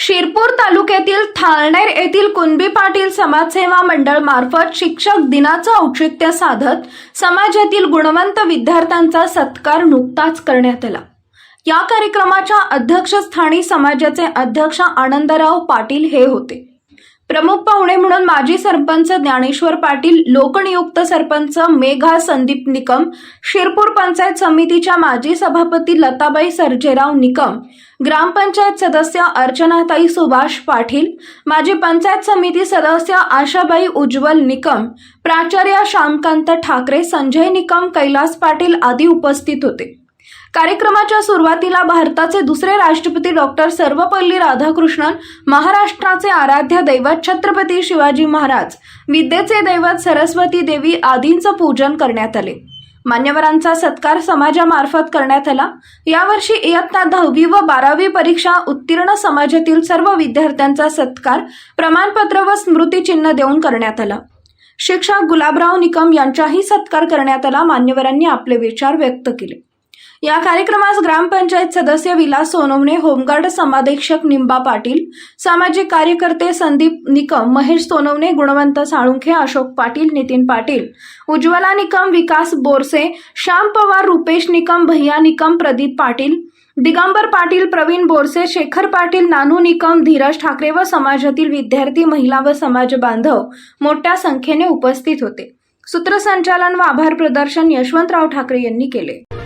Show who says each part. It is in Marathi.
Speaker 1: शिरपूर तालुक्यातील थाळनेर येथील कुणबी पाटील समाजसेवा मंडळ मार्फत शिक्षक दिनाचं औचित्य साधत समाजातील गुणवंत विद्यार्थ्यांचा सत्कार नुकताच करण्यात आला. या कार्यक्रमाच्या अध्यक्षस्थानी समाजाचे अध्यक्ष आनंदराव पाटील हे होते. प्रमुख पाहुणे म्हणून माजी सरपंच ज्ञानेश्वर पाटील लोकनियुक्त सरपंच मेघा संदीप निकम शिरपूर पंचायत समितीच्या माजी सभापती लताबाई सर्जेराव निकम ग्रामपंचायत सदस्य अर्चनाताई सुभाष पाटील माजी पंचायत समिती सदस्य आशाबाई उज्ज्वल निकम प्राचार्य श्यामकांत ठाकरे संजय निकम कैलास पाटील आदी उपस्थित होते. कार्यक्रमाच्या सुरुवातीला भारताचे दुसरे राष्ट्रपती डॉक्टर सर्वपल्ली राधाकृष्णन महाराष्ट्राचे आराध्य दैवत छत्रपती शिवाजी महाराज विद्येचे दैवत सरस्वती देवी आदींचं पूजन करण्यात आले. मान्यवरांचा सत्कार समाजामार्फत करण्यात आला. यावर्षी इयत्ता दहावी व बारावी परीक्षा उत्तीर्ण समाजातील सर्व विद्यार्थ्यांचा सत्कार प्रमाणपत्र व स्मृतिचिन्ह देऊन करण्यात आला. शिक्षक गुलाबराव निकम यांचाही सत्कार करण्यात आला मान्यवरांनी आपले विचार व्यक्त केले. या कार्यक्रमास ग्रामपंचायत सदस्य विलास सोनवणे होमगार्ड समादेक्षक निंबा पाटील सामाजिक कार्यकर्ते संदीप निकम महेश सोनवणे गुणवंत साळुंखे अशोक पाटील नितीन पाटील उज्ज्वला निकम विकास बोरसे श्याम पवार रुपेश निकम भैया निकम प्रदीप पाटील दिगंबर पाटील प्रवीण बोरसे शेखर पाटील नानू निकम धीरज ठाकरे व समाजातील विद्यार्थी महिला व समाज बांधव मोठ्या संख्येने उपस्थित होते. सूत्रसंचालन व आभार प्रदर्शन यशवंतराव ठाकरे यांनी केले.